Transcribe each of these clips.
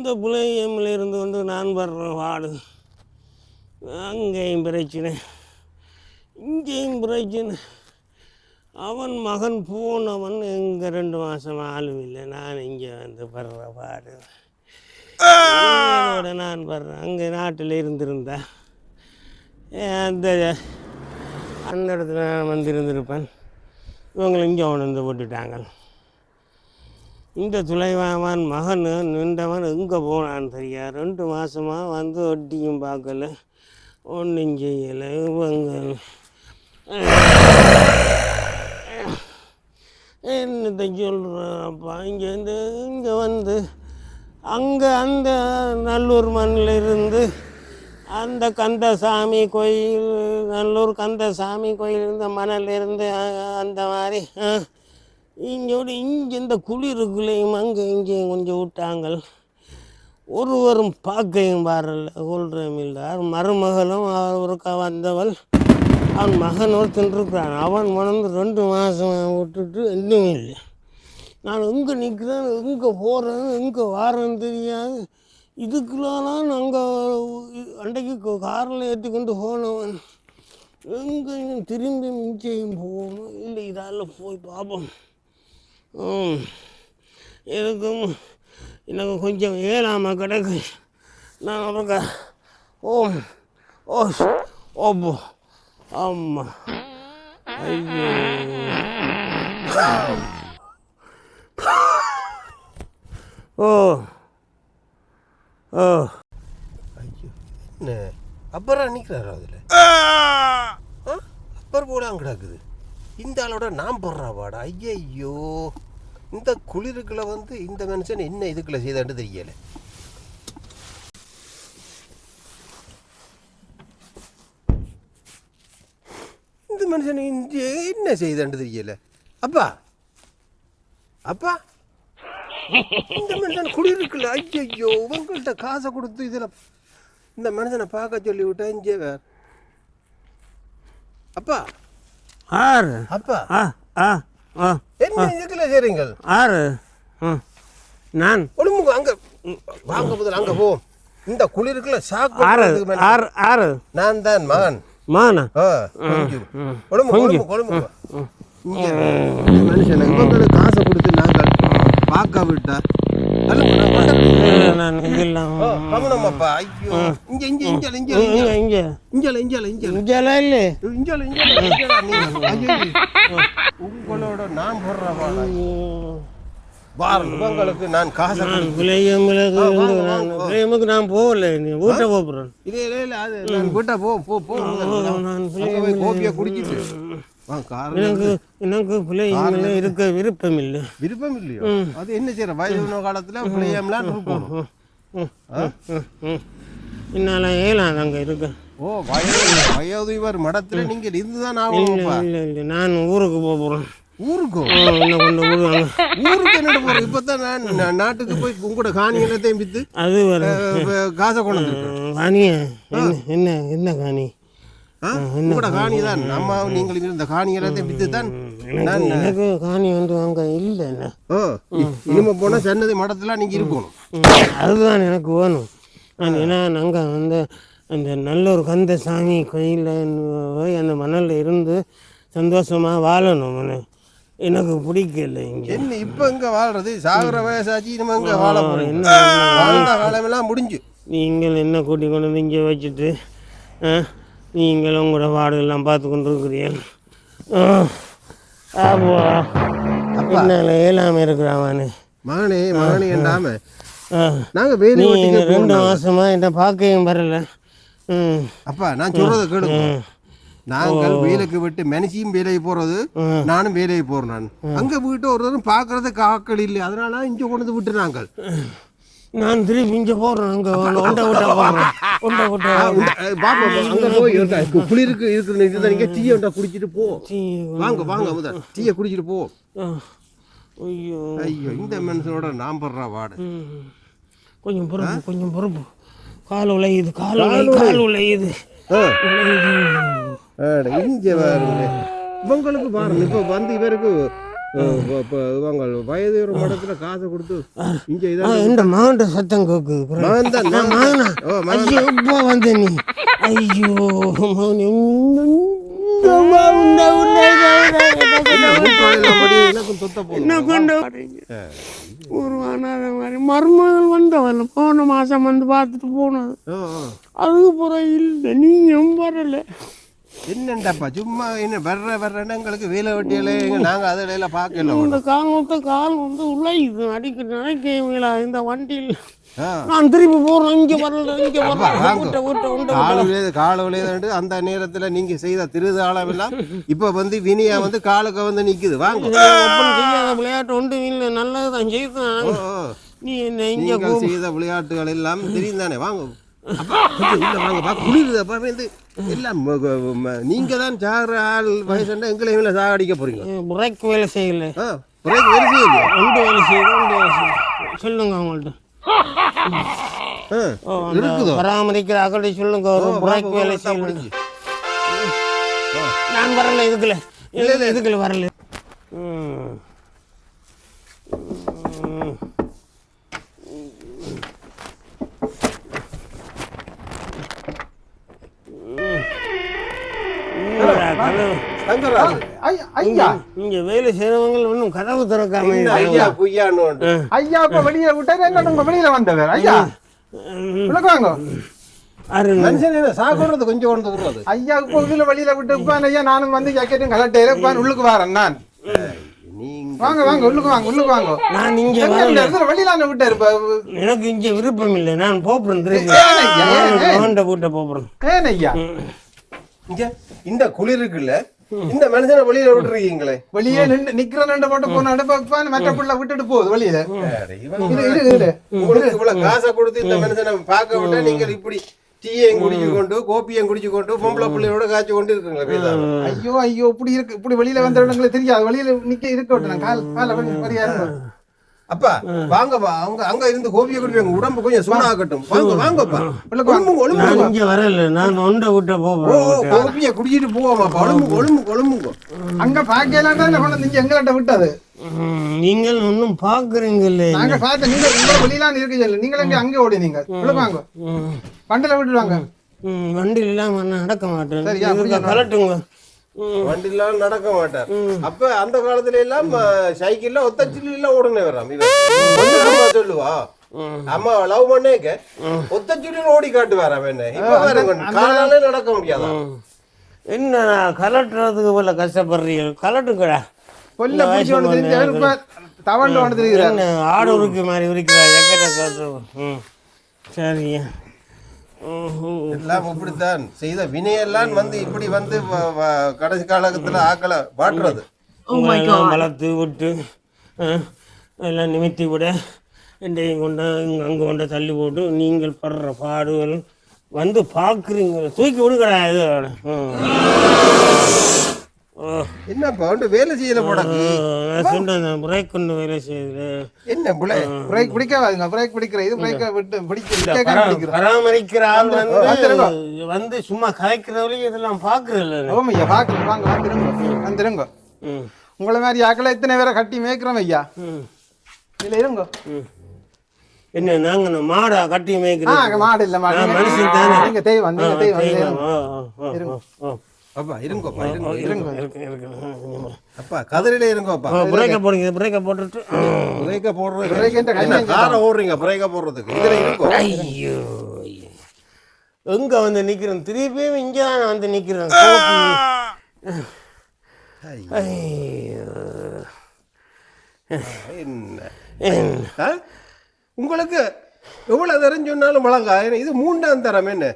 இந்த புலையம்ல இருந்து கொண்டு நான் வர்ற வாடு. அங்கேயும் பிரச்சனை. இங்கேயும் பிரச்சனை. அவன் மகன் போனவன் எங்கே ரெண்டு மாதம் ஆளும் இல்லை. நான் இங்கே வந்து படுற பாடு இதோட நான் படுறேன் அங்கே நாட்டில் இருந்திருந்தேன் அந்த அந்த இடத்துல நான் வந்திருந்திருப்பேன். இவங்களை இங்கே கொண்டு வந்து விட்டுட்டாங்க. இந்த துளைவாவான் மகன் நின்றவன் எங்கே போனான்னு தெரியா? ரெண்டு மாதமாக வந்து ஒட்டியும் பார்க்கல. ஒன்றும் செய்யலை. இவங்க என்னத்தை சொல்கிறப்பா இங்கேருந்து இங்கே வந்து அங்கே அந்த நல்லூர் மண்ணில் இருந்து அந்த கந்தசாமி கோயில் நல்லூர் கந்தசாமி கோயில் இருந்த இருந்து அந்த மாதிரி இங்கோடு இங்கே இந்த குளிருக்குள்ளேயும் அங்கே இங்கேயும் கொஞ்சம் விட்டாங்கள். ஒருவரும் பார்க்கையும் பாரல கொள்றமில்லார் மருமகளும் அவருக்கு வந்தவள். அவன் மகன் ஒருத்தன் இருக்கிறான். அவன் மணந்து ரெண்டு மாதம் விட்டுட்டு எதுவும் இல்லை. நான் எங்கே நிற்கிறேன் எங்கே போகிறேன் எங்கே வாரேன்னு தெரியாது. இதுக்குள்ளலாம் நாங்கள் அன்றைக்கு காரில் ஏற்றிக்கொண்டு போனவன். எங்கேயும் திரும்பி மிஞ்சையும் போகணும். இல்லை இதால் போய் பார்ப்போம் எனக்கும் எனக்கு கொஞ்சம் ஏழாம கிடக்கு. நான் ஒரு ஓம் ஓ ஓப்போ ஆமா ஐயோ. ஓ. ஓ. ஐயோ. என்ன? அப்புறம் நிற்கிறாரா அதில்? அப்புறம் போல கிடக்குது. இந்த ஆளோட நான் போடுறாவாடா? ஐயையோ. இந்த குளிருக்குள்ள வந்து இந்த மனுஷன் என்ன இதுக்குள்ள செய்தான்னு தெரியல. இந்த மனுஷன் இந்த என்ன செய்தான்னு தெரியல. அப்பா. அப்பா. இந்த மனுஷன் குளிருக்குள்ள ஐயையோ உங்கள்கிட்ட காசை கொடுத்து இதில் இந்த மனுஷனை பார்க்க சொல்லி விட்டேன் அப்பா. ஆறு. அப்பா. ஆ ஆ ஆ என்ன இதுக்குள்ள செய்றீங்க ஆறு. நான். ஒழுங்கு அங்க. வாங்க முதல்ல அங்க போ. இந்த குளிருக்குள்ள சாக்கு ஆறு ஆறு ஆறு. நான் தான் மகன். கொஞ்சம். ஒழுங்கு, ஒழுங்கு, ஒழுங்கு. மனுஷனை காசை கொடுத்து நாங்கள் பார்க்க விட்டா உங்களோட நான் போடுற வாடா பார் உங்களுக்கு நான் காசை விளையமுக்கு நான் போகல நீ வீட்டை போகிறேன் இல்ல அது நான் விட்டா போ போ போ நான் அங்க போய் கோபியை குடிச்சிட்டு எனக்கு எனக்கு பிள்ளைங்களை இருக்க விருப்பம் இல்லை விருப்பம் இல்லையோ அது என்ன செய்யற? வயது காலத்துல பிள்ளையம்லாம் இருக்கணும் என்னால் ஏலாம் அங்கே இருக்கேன் ஓ வயது வயது இவர் மடத்துல நீங்க இருந்துதான் ஆகணும் இல்லை இல்லை நான் ஊருக்கு போக போகிறேன் ஊருக்கும் ஊருக்கு என்னட்டு போறோம் இப்பதான் நான் நாட்டுக்கு போய் உங்களோட காணி எல்லாத்தையும் வித்து அது காசை கொண்டு காணியா என்ன என்ன என்ன காணி? உங்களோட காணி தான். நம்ம நீங்கள் இருந்த காணி எல்லாத்தையும் வித்து தான் எனக்கு காணி வந்து அங்கே இல்லை என்ன? ஓ இனிமே போனா சன்னதி மடத்துல நீங்க இருக்கணும். ம், அதுதான் எனக்கு வேணும். ஏன்னா அங்கே வந்து அந்த நல்லூர் கந்தசாமி கோயிலில் போய் அந்த மணலில் இருந்து சந்தோஷமாக வாழணும் மன- எனக்கு பிடிக்கல இங்கே. என்ன இப்ப இங்க வாழ்றது? சாகுற வயசாச்சு இனிமே இங்க வாழ போறீங்க? வாழ்ந்த காலமெல்லாம் முடிஞ்சு. நீங்கள் என்ன கூட்டி கொண்டு வந்து இங்கே வச்சுட்டு ஆ, நீங்கள் உங்களோட வாடெல்லாம் பார்த்து கொண்டு இருக்கிறீர்கள் அப்போ. என்னால் ஏழாமல் இருக்கிறான் மகனே மகனே என்றாம? நாங்க வேலி ரெண்டு. மாசமா என்ன பார்க்கவும் வரல. அப்பா நான் சொல்றத கேளுங்க. நாங்கள் வேலைக்கு விட்டு மனுஷியும் வேலைக்கு போறது நானும் வேலைக்கு போறேன் நான். அங்க வீட்டு ஒருத்தரும் பாக்குறதுக்கு ஆக்கள் இல்லை. அதனால இங்க கொண்டு விட்டு நாங்கள் நான் திருப்பி இங்கே போடுறேன் அங்கே ஒண்டை விட்டா போடுறேன் ஒண்டை விட்டா பாப்பா அங்க போய் இருக்கா, குளிருக்கு இருக்கிற இதுதான் நீங்க டீ ஒன்றா குடிச்சிட்டு போ. வாங்க வாங்க முதல் டீயை குடிச்சிட்டு போ. ஐயோ. ஐயோ இந்த மனுஷனோட நான் படுறா வாடு. கொஞ்சம் பொறுப்பு கொஞ்சம் பொறுப்பு. கால் உழையுது கால் உழையுது கால். ஆட, இங்க பாருங்க. இவங்களுக்கு பாருங்க இப்ப வந்து இவருக்கு இவங்க வயது ஒரு மடத்துல காசை கொடுத்து இங்க இந்த சத்தம் கேட்குது குரல். மகன் தான் மகனா. ஐயோ இப்போ வந்த நீ? ஐயோ மகனே, ஒரு மாதிரி மருமகள் வந்தவன் போன மாதம் வந்து பார்த்துட்டு போனது. அதுக்கு பிறகு இல்லை நீயும் வரல. என்னண்டாப்பா சும்மா என்ன வர்ற வர்றேன்னு எங்களுக்கு வேலை வெட்டியில நாங்க அதில் பார்க்கல இந்த காலத்தை கால் வந்து உழையுது அடிக்க நினைக்க இந்த வண்டியில் நான் திருப்பி போறேன் இங்க வரல இங்க வரல. விட்ட விட்ட விட்ட காலையிலே அந்த நேரத்துல நீங்க செய்த திருதாளம் எல்லாம் இப்ப வந்து வினியா வந்து காலுக்கு வந்து நிக்குது. வாங்க. விளையாட்டு ஒன்று இல்லை நல்லதுதான் செய்தான். நீ என்ன இங்க செய்த விளையாட்டுகள் எல்லாம் தெரியும் தானே வாங்க. எல்லாம் நீங்க தான் சாகிற ஆள் வயசுண்டா எங்களையும் இல்லை சாகடிக்க போறீங்க. பிரேக் வேலை செய்யல. ஆ பிரேக் வேலை செய்யலையா? ஒன்று வேலை செய்யுது ஒன்று வேலை செய்யுது. சொல்லுங்க அவங்கள்ட்ட. பராமரிக்கிற அகடி சொல்லுங்க ஒரு பிரேக் வேலை செய்யல. நான் வரல இல்லை. இதுக்குள்ள வரல. ம். ஐயா, ஐயா இங்க வேலை செய்யறவங்க இன்னும் கதவு திறக்காம ஐயா பொய்யான்னு. ஐயா இப்ப வெளியே விட்டாரு உங்க வெளியில வந்தவர் ஐயா உள்ள வாங்க அருண் மனுஷன் என்ன சாப்பிடுறது கொஞ்சம் கொண்டு விடுறது ஐயா இப்ப இதுல வெளியில விட்டு உட்கான் ஐயா நானும் வந்து ஜாக்கெட்டும் கலட்டேன் உட்கான் உள்ளுக்கு வரேன் நான் நீங்க வாங்க வாங்க உள்ளுக்கு வாங்க உள்ளுக்கு வாங்க நான் இங்க வெளியில விட்டாரு எனக்கு இங்க விருப்பம் இல்லை நான் போப்புறேன் திருப்பி போப்புறேன் ஏன் ஐயா இங்க இந்த குளிர் இருக்குல்ல இந்த மனுஷனை வெளியில விட்டுருக்கீங்களே? வெளியே நின்று நிக்கிற நின்று போட்டு போன அடுப்ப மற்ற பிள்ளை விட்டுட்டு போகுது வெளியில. உங்களுக்கு இவ்வளவு காசை கொடுத்து இந்த மனுஷனை பார்க்க விட்டா நீங்கள் இப்படி டீயையும் குடிச்சு கொண்டு கோப்பியும் குடிச்சு கொண்டு பொம்பளை பிள்ளையோட காய்ச்சி கொண்டு இருக்குங்களா ஐயோ ஐயோ இப்படி இருக்கு இப்படி வெளியில வந்த இடங்களுக்கு தெரியாது. வெளியில நிக்க இருக்க விட்டேன். கால் கால வரியா இருங்க அப்பா வாங்க வா அங்க இருந்து கோபியை குடிப்பாங்க உடம்பு கொஞ்சம் சூடாகட்டும். வாங்க வாங்கப்பா ஒழும்பு நான் இங்க வரல நான் ஒன்றை விட்ட ஓ போப்புறேன் கோபியை குடிச்சிட்டு போவோமாப்பா ஒழும்பு ஒழும்பு ஒழும்புங்க அங்க பாக்கலாம் தான் கொண்டு வந்து எங்கள்கிட்ட விட்டது. நீங்கள் ஒன்றும் பாக்குறீங்கல்ல நாங்க பார்த்து நீங்க உங்க வெளியில இருக்கு சொல்லு நீங்க எங்க அங்க ஓடினீங்க உள்ள வாங்க. ம், வண்டியில விட்டுருவாங்க ம், வண்டியில் இல்லாம நான் நடக்க மாட்டேன்? கலட்டுங்க. வண்டிலாம் நடக்க மாட்டார். அப்ப அந்த காலத்துல எல்லாம் சைக்கிள்ல ஒத்தச்சில எல்லாம் ஓடுனே வராம். இவன் சொல்லுவா அம்மா லவ் பண்ணேக்க. ஒத்தச்சுடியில் ஓடி காட்டுவார் அவன் காலாலே நடக்க முடியாதா. என்ன கலட்டுறதுக்கு போல கஷ்டப்படுறீங்க? கலட்டுங்கடா. கொல்ல தெரிஞ்சவர் இப்ப தவண்டு என்ன ஆடு உருக்கு மாதிரி உரிக்கிறா ஜக்கெட்டை கலட்டு ம். சரிங்க. எல்லாம் இப்படித்தான். செய்த வினையெல்லாம் வந்து இப்படி வந்து கடைசி காலகத்துல ஆக்களை எல்லாம் வளர்த்து விட்டு எல்லாம் நிமித்தி விட எண்டையும் கொண்டு இங்கே அங்கே கொண்டு தள்ளி போட்டு நீங்கள் படுற பாடுகள் வந்து பார்க்குறீங்க. தூக்கி விடுக்கடா இது. என்னப்பா வந்து வேலை செய்யல சொன்னேன் பிரேக் கொண்டு வேலை செய்யுது என்ன பிரேக் பிடிக்காதுங்க பிரேக் பிடிக்கிற இது பிரேக் விட்டு பிடிக்க பராமரிக்கிற ஆள் வந்து வந்து சும்மா கலைக்கிறவளையும் இதெல்லாம் பார்க்குறதில்ல. ஓம் ஐயா வாங்க வந்துருங்க வந்துருங்க உங்களை மாதிரி ஆக்களை இத்தனை பேரை கட்டி மேய்க்கிறோம் ஐயா? ம். இதுல இருங்க. ம். என்ன இந்த மாடா கட்டி மேய்க்கிறோம் மாடு இல்ல மாடு. மனுஷன் தானே. நீங்க தெய்வம் நீங்க தெய்வம் நீங்க இருங்க. அப்பா இருங்கப்பா இருங்க இருக்கு இருக்கு இருக்கு அப்பா கதிரையில இருங்கப்பா பிரேக்கை போடுங்க பிரேக்கை போட்டுட்டு. பிரேக்க போடுறது பிரேக் என்ற கை என்ன காரை ஓடுறீங்க பிரேக்க போடுறதுக்கு? இதுல இருக்கும் ஐயோ. எங்க வந்து நிக்கிறேன்? திருப்பியும் இங்க தான் வந்து நிக்கிறேன் ஐயோ. என்ன? என்ன? ஆ? உங்களுக்கு எவ்வளவு தரம் சொன்னாலும் வழங்கா. இது மூன்றாம் தரம் என்ன?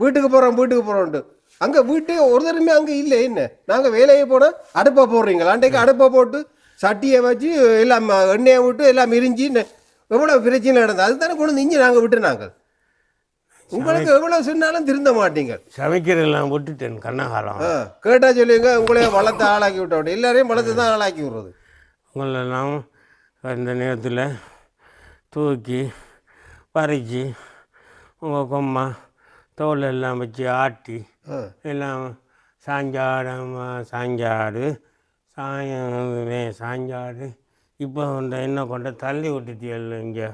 வீட்டுக்கு போறோம் வீட்டுக்கு போறோம்ட்டு அங்க வீட்டு ஒரு தரமே அங்க இல்லை என்ன? நாங்க வேலையை போனா அடுப்பை போடுறீங்களா? அன்றைக்கு அடுப்பை போட்டு சட்டியை வச்சு எல்லாம் எண்ணெயை விட்டு எல்லாம் மிரிஞ்சு நெ- எவ்வளவு பிரச்சனை நடந்தது? அதுதானே கொண்டு வந்து இஞ்சி நாங்க விட்டு நாங்கள் உங்களுக்கு எவ்வளவு சொன்னாலும் திருந்த மாட்டீங்க. சமைக்கிறதெல்லாம் விட்டுட்டேன் கண்ணகாலம். கேட்டா சொல்லுங்க உங்களைய வளர்த்து ஆளாக்கி விட்ட விட்டு எல்லாரையும் வளர்த்து தான் ஆளாக்கி விடுறது. உங்களெல்லாம் அந்த நேரத்தில் தூக்கி பறிச்சு உங்கள் கொம்மா தோல் எல்லாம் வச்சு ஆட்டி. எல்லாம் சாஞ்சாடம் சாஞ்சாடு சாயமே சாஞ்சாடு இப்போ இந்த என்ன கொண்ட தள்ளி விட்டுட்டியல் இங்கே?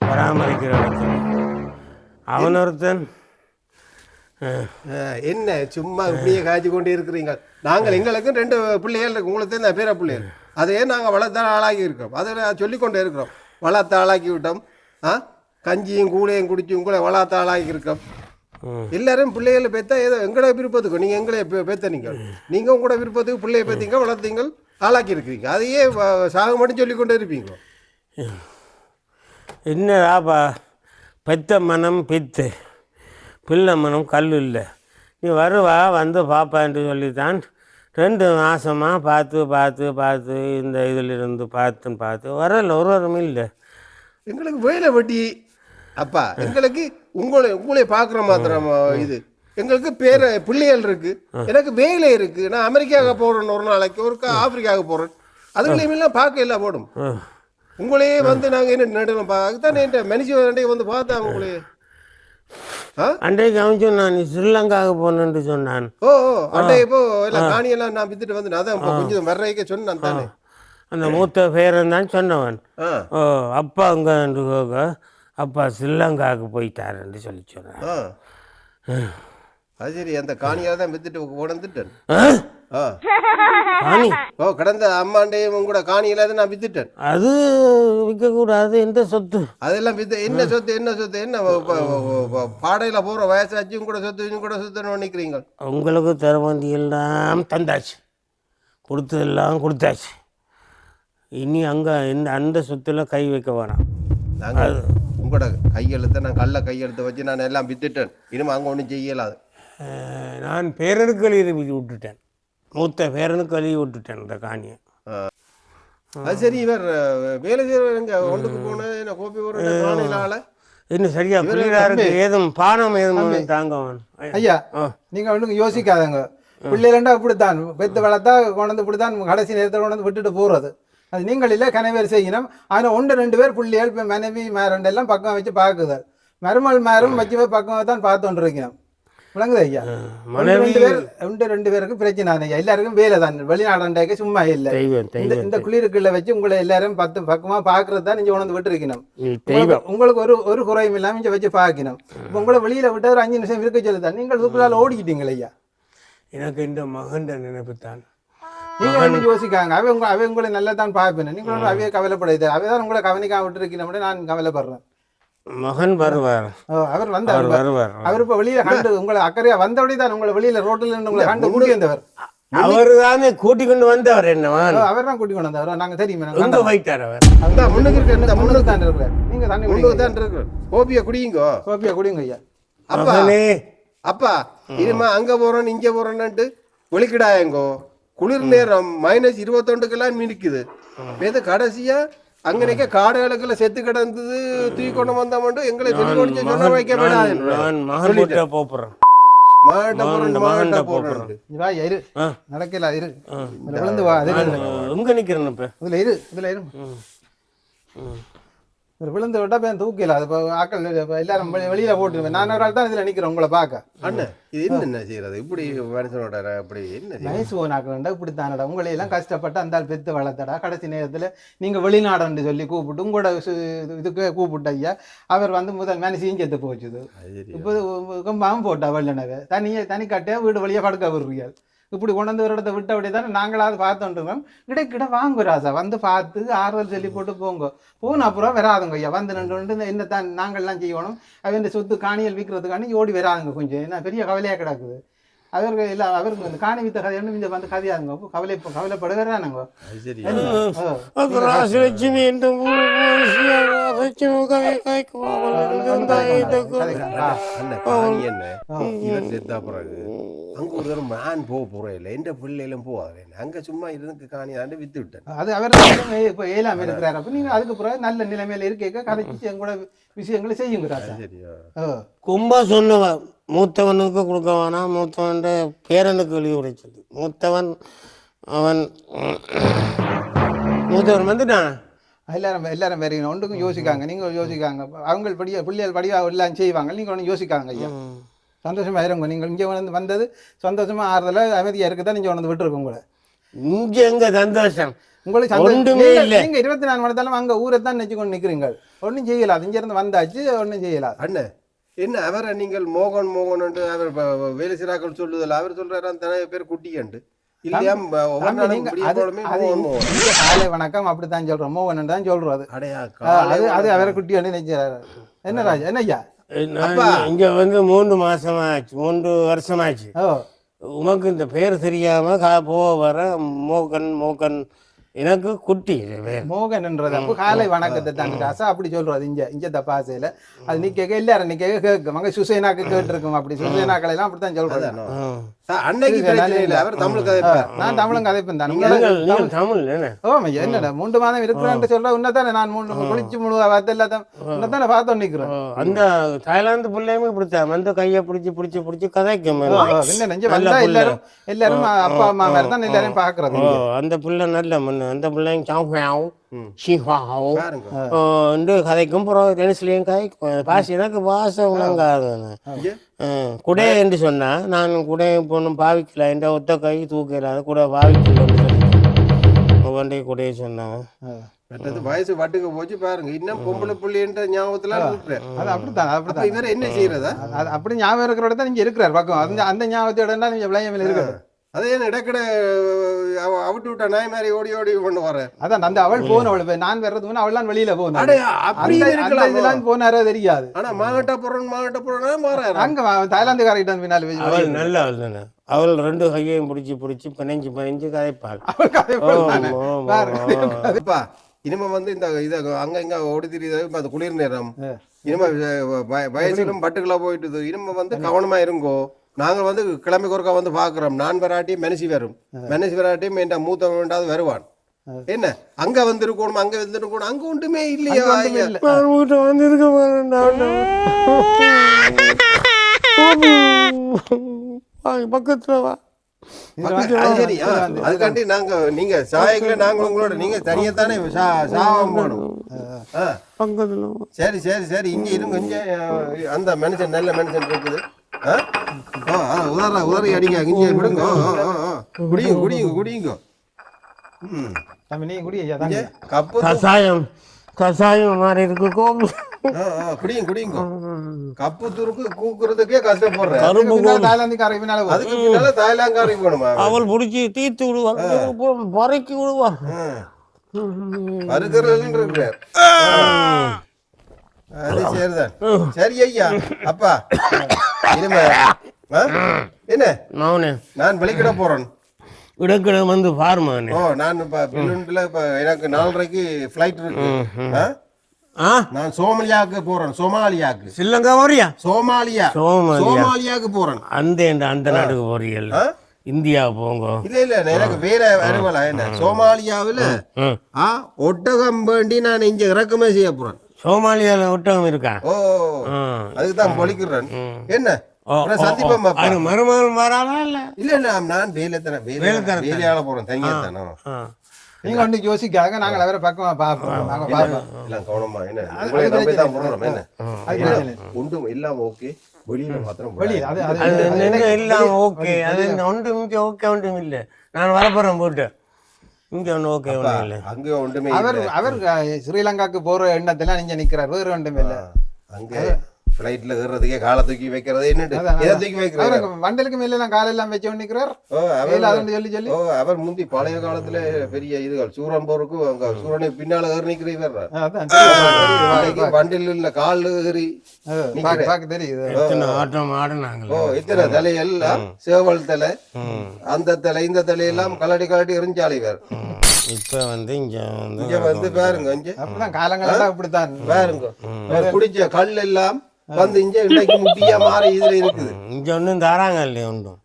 பராமரிக்கிற இடத்துல. அவன் ஒருத்தன் என்ன சும்மா இப்படியே காய்ச்சி கொண்டே இருக்கிறீங்க? நாங்கள் எங்களுக்கும் ரெண்டு பிள்ளைகள் இருக்கு. உங்களுக்கு தான் பேர பிள்ளைகள்? அதையே நாங்கள் வளர்த்த ஆளாக்கி இருக்கிறோம் அதை நான் இருக்கிறோம். வளர்த்த ஆளாக்கி விட்டோம். ஆ கஞ்சியும் கூடையும் குடிச்சும் உங்களை வளர்த்த ஆளாக்கி இருக்கோம். எல்லாரும் பிள்ளைகளை பெற்றா ஏதோ எங்களோட விருப்பத்துக்கு நீங்கள் எங்களை பெ- பெத்த நீங்கள் நீங்கள் உங்களோட விருப்பத்துக்கு பிள்ளைய பெற்றீங்க வளர்த்தீங்க ஆளாக்கி இருக்கிறீங்க. அதையே வ- சாக மட்டும் சொல்லிக் கொண்டே இருப்பீங்க என்னடாப்பா பெத்த மனம் பித்து. பிள்ளை மனம் கல் இல்லை. நீ வருவா வந்து பாப்பான்ட்டு சொல்லித்தான். ரெண்டு மாதமாக பார்த்து பார்த்து பார்த்து இந்த இதில் இருந்து பார்த்துன்னு பார்த்து. வரல ஒரு வாரம் இல்லை. எங்களுக்கு வேலை வெட்டி அப்பா எங்களுக்கு உங்களை உங்களை பார்க்குற மாத்திரம் இது. எங்களுக்கு பேர பிள்ளைகள் இருக்கு. எனக்கு வேலை இருக்கு. நான் அமெரிக்காவுக்கு போறேன் ஒரு நாளைக்கு ஒரு ஆப்பிரிக்காவுக்கு போறேன். அதுகளையும் எல்லாம் பார்க்க எல்லாம் போடும். உங்களையே வந்து நாங்க என்ன நடுவோம் அதுதான் என் மனுஷன் வந்து பார்த்தாங்க உங்களையே அன்றைக்கு அவன் சொன்னான் நீ ஸ்ரீலங்காவுக்கு போகணுன்ட்டு சொன்னான். ஓ அண்டே இப்போ எல்லாம் காணியெல்லாம் நான் வித்துட்டு வந்து அதான் கொஞ்சம் வர்றதுக்கு சொன்னேன் தானே. அந்த மூத்த பேரன் தான் சொன்னவன். ஓ அப்பா அங்கே அப்பா ஸ்ரீலங்காவுக்கு போயிட்டாருன்னு சொல்லி சொன்னான் ஆ. அது சரி அந்த காணியால தான் வித்துட்டு உடந்துட்டேன். காணி? ஓ கடந்த அம்மாண்டையும் கூட காணியில நான் வித்துட்டேன். அது விற்கக்கூடாது எந்த சொத்து? அதெல்லாம் வித்து என்ன சொத்து என்ன சொத்து என்ன பாடையில போற வயசாச்சும் கூட சொத்து கூட சொத்துன்னு நினைக்கிறீங்க? உங்களுக்கு தர வேண்டியெல்லாம் தந்தாச்சு. கொடுத்ததெல்லாம் கொடுத்தாச்சு. இனி அங்கே இந்த அந்த சொத்துல கை வைக்க வேணாம். நாங்க உங்களோட கையெழுத்தை நான் கள்ள கையெழுத்தை வச்சு நான் எல்லாம் வித்துட்டேன். இனிமே அங்க ஒன்றும் செய்யலாது. நான் பேரனுக்கு எழுதி விட்டுட்டேன். மூத்த பேரனுக்கு எழுதி விட்டுட்டேன் இந்த காணியை. அது சரி இவர் வேலை செய்யறவர் எங்க ஒன்றுக்கு போன என்ன கோப்பி ஒரு இன்னும் சரியா பிள்ளையாருக்கு ஏதும் பானம் ஏதும் தாங்கவன். ஐயா. நீங்க ஒன்றும் யோசிக்காதங்க. பிள்ளைகளண்டா அப்படித்தான் பெத்து வளர்த்தா கொண்டு வந்து இப்படித்தான் கடைசி நேரத்தில் கொண்டு வந்து விட்டுட்டு போறது. அது நீங்கள் இல்லை கணவர் செய்யணும். ஆனால் ஒன்று ரெண்டு பேர் பிள்ளைகள் மனைவி மேரண்ட் எல்லாம் பக்கம் வச்சு பார்க்குது மருமல் மேரும் வச்சு போய் பக்கம் தான் பார்த்துட்டு இருக்கணும் விளங்குது ஐயா? ரெண்டு பேர் ஒன்று ரெண்டு பேருக்கு பிரச்சனை ஐயா. எல்லாருக்கும் வேலை தான். வெளிநாடண்டாக்க சும்மா இல்லை. தெய்வம் இந்த இந்த குளிருக்குள்ள வச்சு உங்களை எல்லாரும் பத்து பக்கமா பார்க்கறது தான் நீங்க கொண்டு வந்து விட்டுருக்கணும் உங்களுக்கு ஒரு ஒரு குறையும் இல்லாம இங்க வச்சு பார்க்கணும். இப்போ உங்களை வெளியில விட்டு ஒரு அஞ்சு நிமிஷம் இருக்க சொல்லுதான் நீங்கள் சூப்பரால் ஓடிக்கிட்டீங்க ஐயா? எனக்கு இந்த மகன் நினைப்பு தான் நீங்க வந்து யோசிக்காங்க. அவ உங்க அவ உங்களை நல்லா தான் பார்ப்பேன். நீங்க ஒன்றும் அவைய கவலைப்படாது அவ தான் உங்களை கவனிக்காம விட்டுருக்கணும் நான் கவலைப்படுறேன். மகன் வருவார். அவர் அவர் வந்தார் வருவார். அவர் இப்ப வெளியில கண்டு உங்களை அக்கறையா வந்தபடி தான் உங்களை வெளியில ரோட்ல இருந்து உங்களை கண்டு கூட்டி வந்தவர். அவர் தானே கூட்டி கொண்டு வந்தவர் என்னவன் அவர் தான் கூட்டி கொண்டு வந்தவர். நாங்க தெரியுமே கண்டோம். போயிட்டார் அவர்? இந்த முன்னுக்கு இருக்க முன்னுக்கு தான் இருக்கிறார். நீங்க தண்ணி முன்னுக்கு குடிங்க தான் இருக்கு கோப்பியை குடியுங்கோ கோப்பியா குடிங்க ஐயா. அப்பா அப்பா இனிமே அங்க போறோம் இங்க போறோம்னுட்டு ஒளிக்கிடாயங்கோ குளிர் நேரம் மைனஸ் இருபத்தொண்டுக்கெல்லாம் மினிக்குது இது கடைசியா அங்க நிக்க காடுகளுக்குள்ள செத்து கிடந்தது தூக்கி கொண்டு வந்த மட்டும் எங்களை கொடுத்து சொல்ல வைக்க நான் நான் மகன் போட்டு போப்புறேன். மாட்ட போறேன் மாட்ட போறேன் வா இரு. ஆ. நடக்கல இரு. விழுந்து வா இரு. எங்க நிக்கிறேன் இப்ப? இதுல இரு இதுல இரு. இதுல விழுந்து விட்டா போய் தூக்கல அது ஆக்கள் எல்லாரும் வெளி- வெளியில போட்டுருவேன். நான் ஒரு ஆள் தான் இதுல நிக்கிறேன் உங்களை பார்க்க. இது என்ன செய்யறது? இப்படி மனுஷனோட அப்படி என்ன செய்யறது? நைஸ் ஓனாக்கண்டா இப்படித்தானடா. உங்களை எல்லாம் கஷ்டப்பட்டு அந்த ஆள் பெத்து வளர்த்தடா. கடைசி நேரத்துல நீங்க வெளிநாடுன்னு சொல்லி கூப்பிட்டு உங்களோட இதுக்கு கூப்பிட்ட ஐயா அவர் வந்து முதல் மேனேஜையும் செத்து போச்சுது. இப்போ மாம் போட்டா வெள்ளனவே. தனியே தனி கட்டியா வீடு வழியா படுக்க விடுறீங்க இப்படி கொண்டு வந்து ஒரு இடத்த விட்ட அப்படியே தானே நாங்களாவது பார்த்துட்டுருக்கோம் கிடைக்கிட வாங்க ராசா வந்து பார்த்து ஆறுதல் சொல்லி போட்டு போங்க. போன அப்புறம் வராதுங்க ஐயா வந்து நின்று நின்று என்ன தான் நாங்கள்லாம் செய்யணும். அவன் சொத்து காணியல் விற்கிறதுக்காண்டி ஓடி வராதுங்க கொஞ்சம். என்ன பெரிய கவலையாக கிடக்குது. அவருக்கு இல்லை அவருக்கு இந்த காணி வித்த கதை இங்கே வந்து கதையாதுங்க கவலை கவலைப்பட வரானுங்க அது சரி ராசலட்சுமி என்ற பிறகு அங்க ஒரு தடவை நான் போக போறேன் இல்லை எந்த பிள்ளைகளும் போகாது. அங்க சும்மா இருந்து காணி ஆண்டு வித்து விட்டேன். அது அவர் இப்போ ஏழாம இருக்கிறார் அப்போ நீங்கள் அதுக்கு பிறகு நல்ல நிலைமையில இருக்க கதைச்சு எங்கூட விஷயங்களை செய்யுங்க ராசா சரியா கும்பா சொன்னவ மூத்தவனுக்கு கொடுக்க வேணாம் மூத்தவன் பேரனுக்கு வெளியே உடைச்சது மூத்தவன் அவன் மூத்தவன் வந்துட்டான்? எல்லாரும் எல்லாரும் வேற ஒன்றுக்கும் யோசிக்காங்க. நீங்கள் யோசிக்காங்க. அவங்க படிய பிள்ளைகள் படியா எல்லாம் செய்வாங்க. நீங்கள் ஒன்றும் யோசிக்காங்க ஐயா. சந்தோஷமா இருங்க. நீங்கள் இங்கே வந்து வந்தது சந்தோஷமா ஆறுதல அமைதியாக இருக்க தான் நீங்கள் வந்து விட்டுருக்கோம் உங்களை? இங்க எங்க சந்தோஷம்? உங்களுக்கு ஒன்றுமே இல்லை. நீங்க இருபத்தி நாலு மணி நேரம் அங்க ஊரை தான் நினைச்சு கொண்டு நிக்கிறீங்க ஒன்றும் செய்யலாது. இங்க இருந்து வந்தாச்சு ஒன்றும் செய்யலாது. அண்ணே என்ன அவரை நீங்கள் மோகன் மோகன் அவர் ப- ப- வேலை சிறாக்கள் சொல்லுதல் அவர் சொல்றாரு அந்த நிறைய பேர் மோகன் இங்க காலை வணக்கம் அப்படித்தான் சொல்றோம். மோகன் தான் சொல்றோம் அது அது அவரை குட்டி வந்து நினைச்சாரு என்ன ராஜா என்ன ஐயா? இங்க வந்து மூன்று மாசமாச்சு மூன்று வருஷமாச்சு. ஓ. உனக்கு இந்த பேர் தெரியாம கா போக வர மோகன் மோகன் எனக்கு குட்டி இது பேர் மோகன்ன்றது. அப்போ காலை வணக்கத்தை தான் ராசா அப்படி சொல்றது இங்க இங்க தப்பாசையில அது நீ கேட்க எல்லாரும் நீ கேட்க கேட்கும் அங்க சுசேனாக்கு கேட்டிருக்கும் அப்படி. சுசேனாக்களை எல்லாம் அப்படித்தான் சொல்றது. ஆ. சா- அன்னைக்கு பிரச்சனை இல்லை. அவர் தமிழ் கதைப்பார். நான் தமிழும் கதைப்பேன் தான். தமிழ் என்ன? ஓ ஐயா என்னடா மூன்று மாதம் இருக்கிறேன்னு சொல்ற உன்னதானே நான் மூணு குளிச்சு முழு அதெல்லாம் உன்னதானே பார்த்தோம் நிக்கிறேன். அந்த தாய்லாந்து பிள்ளையுமே இப்படித்தான். வந்து கையை பிடிச்சி பிடிச்சி பிடிச்சி கதைக்கும். என்ன நெஞ்ச வந்தா எல்லாரும் எல்லாரும் அப்பா அம்மா மாதிரி தான் எல்லாரும் பாக்குறது அந்த பிள்ளை நல்ல மண்ணு அந்த பிள்ளைங்க சாஃபாவும் ஷிஃபாவும் பாருங்க கதைக்கும் அப்புறம் டெனிஸ்லேயும் கதைக்கும் பாசி எனக்கு பாசம் உணங்காது குடை என்று சொன்னா நான் குடை பொண்ணும் பாவிக்கல என்ற ஒத்த கை தூக்கல அது கூட பாவிக்கலன்னு சொல்லி ஒவ்வொன்றை குடையை மற்றது வயசு வட்டுக்கு போச்சு பாருங்க இன்னும் பொம்பளை புள்ளின்ற ஞாபகத்துல அது அப்படித்தான் அப்ப அப்படித்தான் இவர் என்ன செய்யறதா அது அப்படி ஞாபகம் இருக்கிறோட தான் நீங்க இருக்கிறார் பக்கம் அந்த அந்த ஞாபகத்தோட நீங்க விளையாமல் இருக்கிறது அதே இடக்கட அவிட்டு விட்ட நாய் மாதிரி ஓடி ஓடி கொண்டு வர அதான் அந்த அவள் போன அவள் போய் நான் வர்றது முன்ன அவள் தான் வெளியில இதெல்லாம் போனாரோ தெரியாது. ஆனா மாங்கட்டா போறோம் மாங்கட்டா போறோம் மாறாரு? அங்க தாய்லாந்துக்காரிட்ட பின்னால் அவள் நல்ல அவள் தானே. அவள் ரெண்டு கையையும் பிடிச்சி பிடிச்சி பிணைஞ்சு பிணைஞ்சு கதைப்பாள். அவள் கதை ஓ, போல் தானே. ஓ, ஓ, பாருங்க. ஓ. அப்பா இனிமே வந்து இந்த இத அங்க இங்க ஓடி திரியுது அது குளிர் நேரம். இனிமே வயசிலும் பட்டுக்களா போயிட்டுது. இனிமே வந்து கவனமா இருங்கோ. நாங்க வந்து கிழமைக்கு ஒருக்கா வந்து பாக்குறோம் நான் வராட்டி மனசி வரும். மனசி வராட்டியும் என் மூத்தவன் வேண்டாவது வருவான். என்ன? அங்க வந்து இருக்கணும் அங்க வந்து இருக்கணும் அங்க ஒன்றுமே இல்லையா வந்திருக்க பக்கத்துல வா. அதுக்காண்டி நாங்க நீங்க சாயங்கள நாங்க உங்களோட நீங்க தனியாத்தானே சா- சாவம் போகணும். சரி சரி சரி. இங்க இருங்க இங்க அந்த மனுஷன் நல்ல மனுஷன் இருக்குது. உதற உதறி அடிங்க இங்க விடுங்க. குடியுங்க குடியுங்க குடியுங்க. ம். கசாயம் கசாயம் மாதிரி இருக்கு கோபு. ஆ, குடியுங்க கப்பு துருக்கு கூக்குறதுக்கே கஷ்டப்படுறேன் தாய்லாந்துக்காரி. அதுக்கு பின்னால தாய்லாங்காரி போகணுமா? அவள் பிடிச்சி தீர்த்து விடுவாள். பறக்கி விடுவாள். இருக்கிறார். அது சரிதான். சரி ஐயா அப்பா. இனிமே ஆ? என்ன? நான் வெளிக்கிட போறேன். இடக்கிட வந்து பாருமானே ஓ நான் இப்ப பில்லுண்டில் இப்ப எனக்கு நாலரைக்கு ஃப்ளைட் இருக்கு. ஆ? நான் சோமாலியாவுக்கு போறேன். சோமாலியாவுக்கு. ஸ்ரீலங்கா வரியா சோமாலியா. சோமாலியா. சோமாலியாவுக்கு போறேன். அந்த அந்த நாட்டுக்கு போறீர்கள். ஆ? இந்தியா போங்க. இல்ல இல்ல எனக்கு வேற அறுவலா என்ன? சோமாலியாவுல. ஆ ஒட்டகம் வேண்டி நான் இங்க இறக்குமதி செய்ய போறேன். சோமாலியால ஒட்டகம் இருக்கா ஓ. அதுக்கு தான் பொழிக்கிறேன் என்ன. அது மருமகன் வரானா இல்ல? இல்ல இல்ல நான் வேலை தானே வேலை வேலையால போறேன் தனியா தானே ஆ. நீங்க ஒண்ணு யோசிக்காக நாங்கள் அவரை பக்கமா பார்ப்போம் நாங்க பார்ப்போம். எல்லாம் கவனமா என்ன? இல்லை. ஒன்றும் எல்லாம் ஓகே வெளியில மாத்திரம் வெளியே போடாதீங்க. அது எல்லாம் ஓகே. அது ஒன்றும் ஓகே ஒன்றும் இல்லை. நான் வரப்போறேன் போட்டு. இங்கே ஒன்றும் ஓகே ஒன்றும் இல்லை. அங்க ஒன்றுமே அவர் அவர் ஸ்ரீலங்காக்கு போற எண்ணத்துல நீங்க நிக்கிறார். வேறு ஒன்றும் இல்ல. அங்க ஃபிளைட்ல ஏறுறதுக்கே காலை தூக்கி வைக்கிறது என்னட்டு எதை தூக்கி வைக்கிறது வண்டலுக்கு மேல எல்லாம் காலெல்லாம் வச்சு நிக்கிறார் ஓ அவர் சொல்லி சொல்லி. ஓ அவர் முந்தி பழைய காலத்துல பெரிய இதுகள் சூரன் போருக்கு அங்க சூரனுக்கு பின்னால ஏறி நிக்கிறீங்க வண்டில் இல்ல கால் ஏறி தெரியுது. ஆட்டம் ஆடினாங்களே. ஓ இத்தனை தலை எல்லாம் சேவல் தலை அந்த தலை இந்த தலை எல்லாம் கலடி கலடி எரிஞ்சாலை வேற இப்போ வந்து இங்கே வந்து இங்க வந்து பாருங்க இங்க. அப்படிதான் காலங்களெல்லாம் அப்படித்தான் பாருங்க. குடிச்ச கல் எல்லாம் வந்து இங்க இன்னைக்கு முட்டியா மாறி இதுல இருக்குது. இங்கே ஒன்றும் தராங்க இல்லையா ஒன்றும்.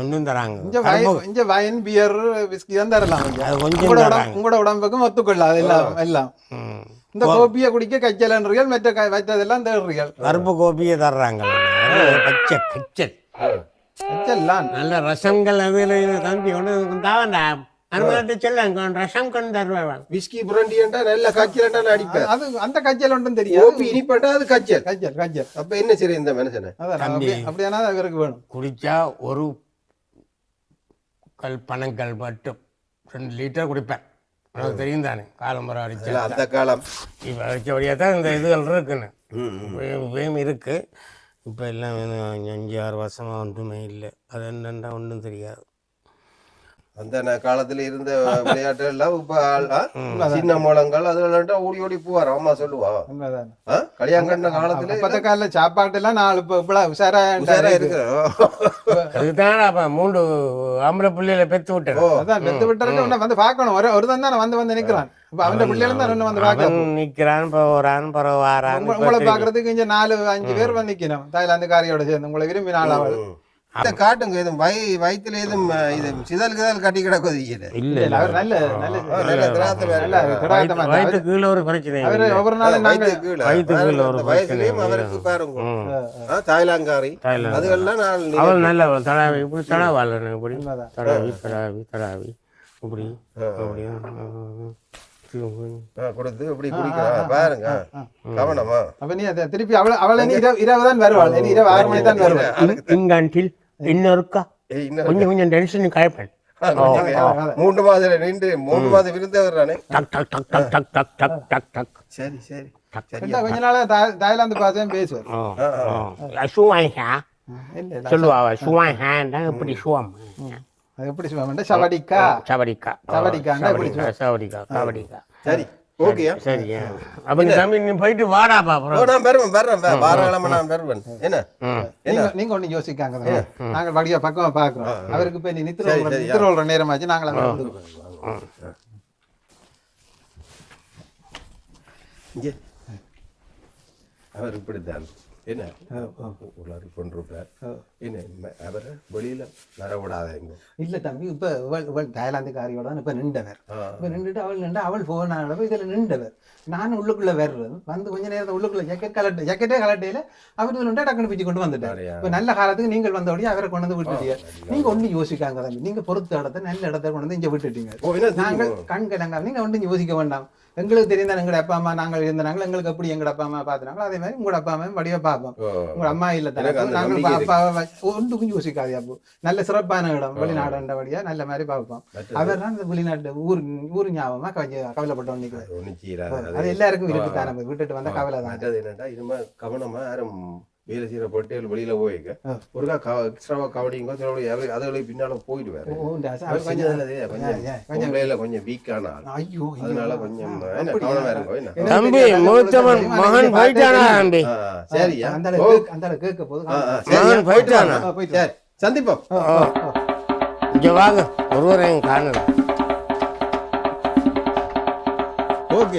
ஒன்றும் தராங்க. இங்க வயன் இங்க வயன் பியர் விஸ்கி தான் தரலாம். அது கொஞ்சம் உங்களோட உடம்புக்கும் ஒத்துக்கொள்ளாது எல்லாம் எல்லாம். இந்த கோப்பியை குடிக்க கைச்சலன்றீர்கள் மற்ற வைத்ததெல்லாம் தேடுறீர்கள். கருப்பு கோப்பியை தர்றாங்க. பச்சை பச்சை. கைச்சல்லாம் நல்ல ரசங்கள் அதில் இது தம்பி ஒன்று தாவண்டா அனுமதி சொல்லுங்க ரசம் கொண்டு தருவாங்க விஸ்கி புரண்டியன்டா நல்ல கச்சலண்டா அடிப்பேன். அது அந்த கைச்சல் ஒன்றும் தெரியாது. ஓபி இனிப்பட்டா அது கச்சல் கைச்சல் கைச்சல் அப்ப என்ன சரி இந்த மனுஷனை? அப்படியானா இவருக்கு வேணும். குடிச்சா ஒரு கல் பனங்கல் மட்டும். ரெண்டு லிட்டர் குடிப்பேன். உனக்கு தெரியும் தானே. காலம்பரம் இல்ல, அடிச்சா. அந்த காலம். இப்போ அடித்தபடியாக தான் இந்த இதுகள் இருக்குன்னு. வேம் இருக்குது இப்போ எல்லாம் அஞ்சு அஞ்சு ஆறு வருஷமாக ஒன்றுமே இல்லை. அது என்னென்னா ஒன்றும் தெரியாது. அந்த காலத்துல இருந்த விளையாட்டு எல்லாம் இப்ப? சின்ன முழங்கள் அது விளையாண்டா ஓடி ஓடி போவார் அம்மா சொல்லுவா. உண்மைதான். ஆ? கல்யாணம் கண்ட காலத்துல அப்பத்த கால சாப்பாட்டு எல்லாம் நாலு இப்ப இவ்வளவு உஷாரா உஷாரா இருக்கு அதுக்கு தான் அப்போ மூன்று ஆம்பளை பிள்ளைகளை பெற்று விட்டேன். அதான் வெத்து விட்டதுக்கு உன்னை வந்து பார்க்கணும். ஒரு ஒரு தானே வந்து வந்து நிக்கிறான். அவன் தான் வந்து அவன் பார்க்க நிற்கிறான் போகிறான் பிறகு வாரான் உங்க- உங்களை பாக்குறதுக்கு இங்க நாலு அஞ்சு பேர் வந்து நிக்கணும். தாய்லாந்து காரியோட சேர்ந்து. உங்களை விரும்பி நாள் அவள். காட்டுங்க எதுவும் வை வயிற்றுல இது சிதல் கிதல் கட்டி கிடக்குது இல்ல இல்ல நல்ல நல்ல ஒரு பிரச்சனை கொடுத்து இப்படி குடிக்கிறா. பாருங்க. கவனமா. திருப்பி அவளை அவளை இரவு தான் வருவாள். இரவு ஆறு மணி இன்னும் இருக்கா கொஞ்சம் கொஞ்சம் டென்ஷன் கொஞ்சம் மூன்று மாதம் மூன்று மாதம் விருந்தவர் டக் டக் டக் டக் டக் டக் டக் டக் டக் சரி சரி கொஞ்ச நாளா தாய்- தாய்லாந்து பாசையும் பேசுவார் இல்ல சொல்லுவா ஹேண்டா இப்படி சுவாம் எப்படி சொல்லுவாங்க சவடிக்கா சவடிக்கா சவடிக்கா சவடிக்கா கவடிக்கா சரி ஓகேயா? சரியா அப்ப நீ தம்பி நீ போயிட்டு வாடாப்பா ஓ அப்புறம் நான் வருவேன் வர்றேன் வா- வாரக்கிழமை நான் வருவேன். என்ன? ம். நீங்க ஒண்ணு யோசிக்காங்க. நாங்க வடியா பக்கமா பாக்குறோம். அவருக்கு போய் நீ நித்திர நித்திர உள்ள நேரமாச்சு நாங்கள இங்கே. அவர் இப்படித்தான். என்ன? உலர் கொண்டிருப்பார் என்ன அவரை வெளியில வரவிடாதீங்க இல்ல தம்பி இப்ப இவள் இவள் தாய்லாந்துக்காரியோட தான் இப்ப நின்றவர். இப்ப நின்றுட்டு அவள் நின்று அவள் போனால இதுல நின்றவர். நான் உள்ளுக்குள்ள வர்றது வந்து கொஞ்ச நேரத்தை உள்ளுக்குள்ள ஜாக்கெட் கலட்டு ஜாக்கெட்டே கலட்டையில அவர் நின்று டக்குனு பிச்சு கொண்டு வந்துட்டார்? இப்ப நல்ல காலத்துக்கு நீங்கள் வந்தபடியே அவரை கொண்டு வந்து விட்டுட்டீங்க நீங்க ஒண்ணு யோசிக்காங்க தம்பி. நீங்க பொறுத்த இடத்த நல்ல இடத்த கொண்டு வந்து இங்க விட்டுட்டீங்க. நாங்கள்? கண் நீங்க ஒன்றும் யோசிக்க வேண்டாம். எங்களுக்கு தெரிந்த எங்களோட அப்பா அம்மா நாங்கள் இருந்தாங்க எங்களுக்கு எப்படி எங்களோட அப்பா அம்மா பார்த்துனாங்களோ அதே மாதிரி உங்களோட அப்பா அம்மா வடிவா பார்ப்போம். உங்க அம்மா இல்ல அந்த நாங்கள் நம்பிக்கை இருக்கு. அப்பா ஒன்றுக்கும் யோசிக்காது அப்போ. நல்ல சிறப்பான இடம் வெளிநாடுன்றபடியா நல்ல மாதிரி பார்ப்போம். அவர் தான் இந்த வெளிநாட்டு ஊர் ஊர் ஞாபகமா கவலை கவலைப்பட்டோம் செய்யறாது. அது எல்லாருக்கும் இருக்கு தானே விட்டுட்டு வந்த கவலை தான். என்னன்னா இனிமே கவனமா யாரும் வேலை செய்யற போட்டு வெளியில போயிக்க ஒருக்கா எக்ஸ்ட்ராவா கபடிங்க அதோட பின்னால போயிடுவாரு கொஞ்சம் பிள்ளைல கொஞ்சம் வீக் ஆனால் ஐயோ அதனால கொஞ்சம் கவனமா இருக்கும் தம்பி மூத்தவன் மகன் போயிட்டானா தம்பி சரியா அந்த கேட்க போது மகன் போயிட்டானா சரி சந்திப்போம் இங்க வாங்க ஒருவரையும் காணலாம் ஓகே